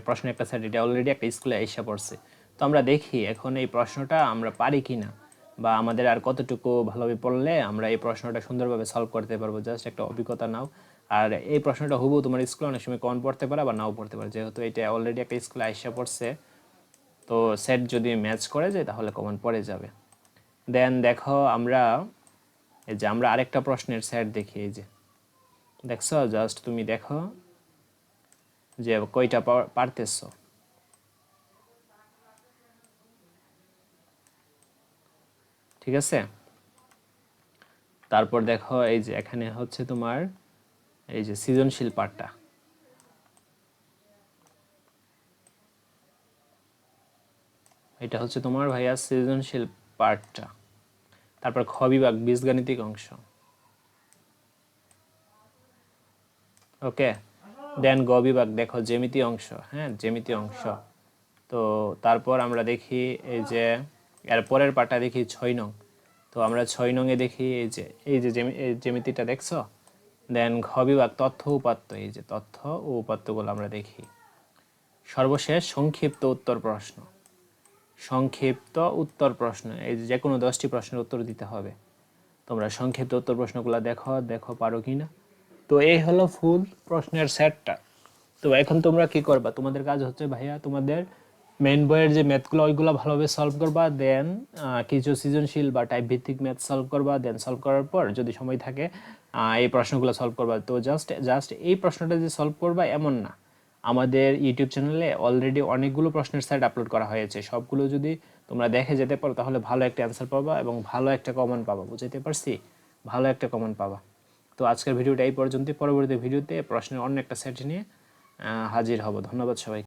প্রশ্ন একটা সেট এটা অলরেডি একটা স্কুলে এসে পড়ছে। তো আমরা দেখি এখন এই প্রশ্নটা আমরা পারি কি না বা আমাদের আর কতটুকু ভালোভাবে পড়লে আমরা এই প্রশ্নটা সুন্দরভাবে সলভ করতে পারব। জাস্ট একটা অভিজ্ঞতা নাও। আর এই প্রশ্নটা হুবু তোমার স্কুলে অনেক সময় কমন পড়তে পারে বা নাও পড়তে পারে। যেহেতু এটা অলরেডি একটা স্কুলে এসে পড়ছে, তো সেট যদি ম্যাচ করে যায় তাহলে কমন পড়ে যাবে। দেন দেখো আমরা, এই যে আমরা আরেকটা প্রশ্নের সেট দেখি, এই যে। দেখছ? জাস্ট তুমি দেখো। যে কয়টা পার- পারতেছো? ঠিক আছে? তারপর দেখো এই যে এখানে হচ্ছে তোমার এই যে সৃজনশীল পার্টটা এটা হচ্ছে তোমার ভাইয়া সৃজনশীল পার্টটা তারপর খ বিভাগ, বীজগাণিতিক অংশ। ওকে? দেন গ বিভাগ দেখো জ্যামিতি অংশ হ্যাঁ জ্যামিতি অংশ। তো তারপর আমরা দেখি এই যে, এর পরের পাটা দেখি ছয় নং। তো আমরা ছয় নংয়ে দেখি এই যে এই যে জ্যামিতিটা দেখছ? দেন ঘ বিভাগ তথ্য উপাত্ত, এই যে তথ্য ও উপাত্তগুলো আমরা দেখি। সর্বশেষ সংক্ষিপ্ত উত্তর প্রশ্ন। সংক্ষিপ্ত উত্তর প্রশ্ন, এই যে কোনো দশটি প্রশ্নের উত্তর দিতে হবে। তোমরা সংক্ষিপ্ত উত্তর প্রশ্নগুলো দেখো দেখো পারো কি না তো এই হলো ফুল প্রশ্নের সেটটা। তো এখন তোমরা কি করবা? তোমাদের কাজ হচ্ছে ভাইয়া তোমাদের মেন বইয়ের যে ম্যাথগুলো ওইগুলো ভালোভাবে সলভ করবা দেন কিছু সৃজনশীল বা টাইপ ভিত্তিক ম্যাথ সলভ করবা দেন সলভ করার পর যদি সময় থাকে এই প্রশ্নগুলো সলভ করবা। তো জাস্ট জাস্ট এই প্রশ্নটা যে সলভ করবা এমন না। আমাদের ইউটিউব চ্যানেলে অলরেডি অনেকগুলো প্রশ্নের সেট আপলোড করা হয়েছে। সবগুলো যদি তোমরা দেখে যেতে পারো, তাহলে ভালো একটা অ্যান্সার পাবা এবং ভালো একটা কমন পাবা। বুঝতে পারছি? ভালো একটা কমন পাবা। তো আজকের ভিডিওটা এই পর্যন্ত পরবর্তী ভিডিওতে প্রশ্নের অন্য একটা সেট নিয়ে হাজির হব। ধন্যবাদ সবাইকে।